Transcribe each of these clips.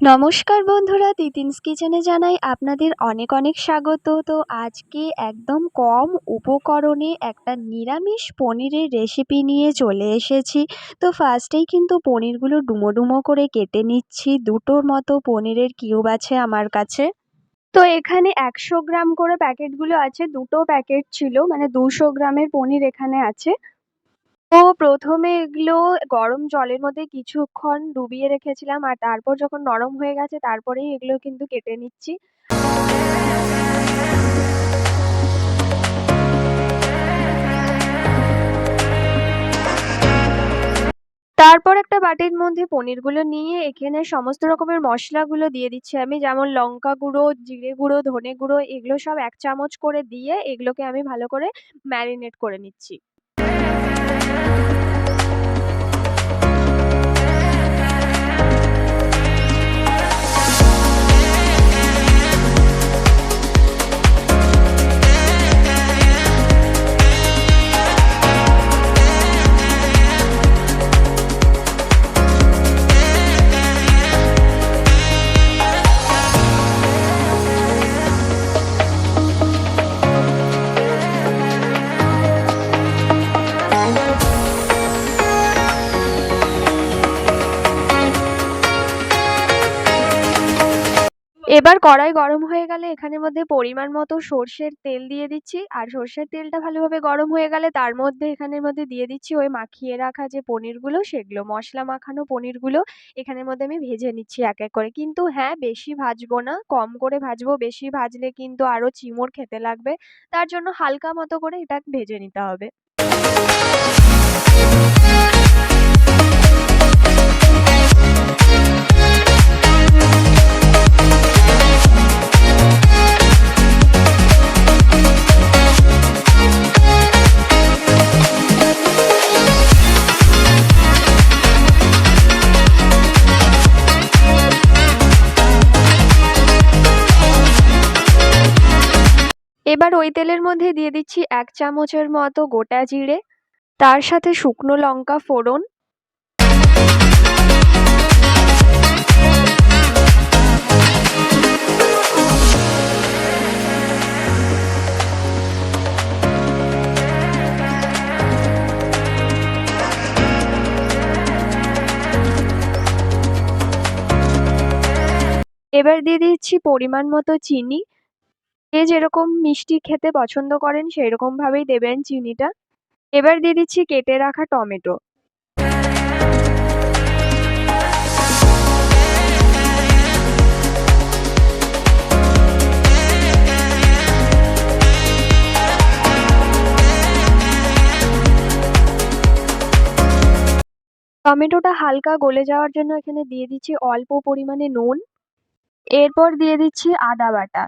নমস্কার বন্ধুরা, তিতিনস কিচেনে জানাই আপনাদের অনেক অনেক স্বাগত। তো আজকে একদম কম উপকরণে একটা নিরামিষ পনিরের রেসিপি নিয়ে চলে এসেছি। তো ফার্স্টেই কিন্তু পনিরগুলো ডুমো ডুমো করে কেটে নিচ্ছি। দুটোর মতো পনিরের কিউব আছে আমার কাছে। তো এখানে একশো গ্রাম করে প্যাকেটগুলো আছে। দুটো প্যাকেট ছিল মানে দুশো গ্রামের পনির এখানে আছে। তো প্রথমে এগুলো গরম জলের মধ্যে কিছুক্ষণ ডুবিয়ে রেখেছিলাম। আর তারপর যখন নরম হয়ে গেছে, তারপরেই এগুলো কিন্তু কেটে নিচ্ছি। তারপর একটা বাটির মধ্যে পনিরগুলো নিয়ে এখানে সমস্ত রকমের মশলাগুলো দিয়ে দিচ্ছি আমি। যেমন লঙ্কা গুঁড়ো, জিরে গুঁড়ো, ধনে গুঁড়ো, এগুলো সব এক চামচ করে দিয়ে এগুলোকে আমি ভালো করে ম্যারিনেট করে নিচ্ছি। এবার কড়াই গরম হয়ে গেলে এখানের মধ্যে পরিমাণ মতো সর্ষের তেল দিয়ে দিচ্ছি। আর সর্ষের তেলটা ভালোভাবে গরম হয়ে গেলে তার মধ্যে এখানের মধ্যে দিয়ে দিচ্ছি ওই মাখিয়ে রাখা যে পনিরগুলো, সেগুলো, মশলা মাখানো পনিরগুলো এখানের মধ্যে আমি ভেজে নিচ্ছি এক এক করে। কিন্তু হ্যাঁ বেশি ভাজবো না, কম করে ভাজবো, বেশি ভাজলে কিন্তু আরও চিমড় খেতে লাগবে। তার জন্য হালকা মতো করে এটা ভেজে নিতে হবে। এবার ওই তেলের মধ্যে দিয়ে দিচ্ছি এক চামচের মতো গোটা জিরে, তার সাথে শুকনো লঙ্কা ফোড়ন। এবার দিয়ে দিচ্ছি পরিমাণ মতো চিনি যে যেরকম মিষ্টি খেতে পছন্দ করেন, সেরকম ভাবেই দেবেন চিনিটা। এবার দিয়ে দিচ্ছি কেটে রাখা টমেটো। টমেটোটা হালকা গলে যাওয়ার জন্য এখানে দিয়ে দিচ্ছি অল্প পরিমাণে নুন। এরপর দিয়ে দিচ্ছি আদা বাটা।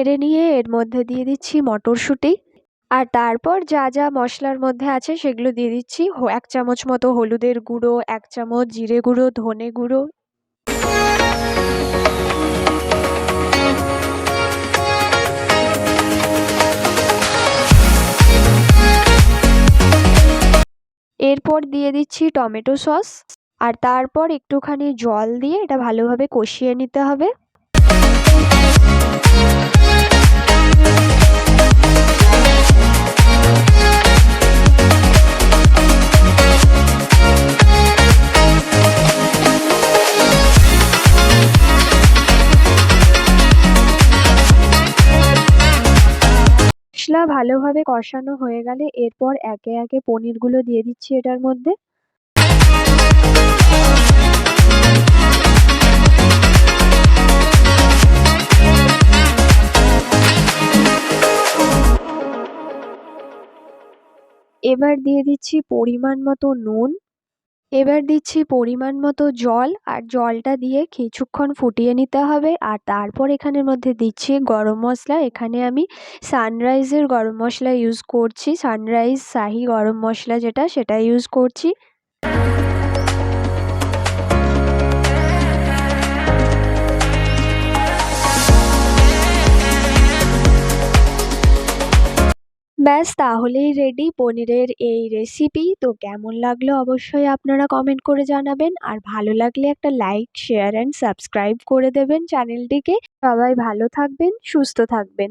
নেড়ে নিয়ে এর মধ্যে দিয়ে দিচ্ছি মটরশুঁটি। আর তারপর যা যা মশলার মধ্যে আছে সেগুলো দিয়ে দিচ্ছি এক চামচ মতো হলুদের গুঁড়ো, এক চামচ জিরে গুঁড়ো, ধনে গুঁড়ো। এরপর দিয়ে দিচ্ছি টমেটো সস। আর তারপর একটুখানি জল দিয়ে এটা ভালোভাবে কষিয়ে নিতে হবে। মশলা ভালোভাবে কষানো হয়ে গেলে এরপর একে একে পনিরগুলো দিয়ে দিচ্ছি এটার মধ্যে। এবার দিয়ে দিচ্ছি পরিমাণ মতো নুন। এবার দিচ্ছি পরিমাণ মতো জল আর জলটা দিয়ে কিছুক্ষণ ফুটিয়ে নিতে হবে। আর তারপর এখানের মধ্যে দিচ্ছি গরম মশলা। এখানে আমি সানরাইজের গরম মশলা ইউজ করছি। সানরাইজ শাহি গরম মশলা যেটা, সেটা ইউজ করছি। ব্যাস, তাহলেই রেডি পনিরের এই রেসিপি তো কেমন লাগল অবশ্যই আপনারা কমেন্ট করে জানাবেন। আর ভালো লাগলে একটা লাইক শেয়ার অ্যান্ড সাবস্ক্রাইব করে দেবেন চ্যানেলটিকে। সবাই ভালো থাকবেন, সুস্থ থাকবেন।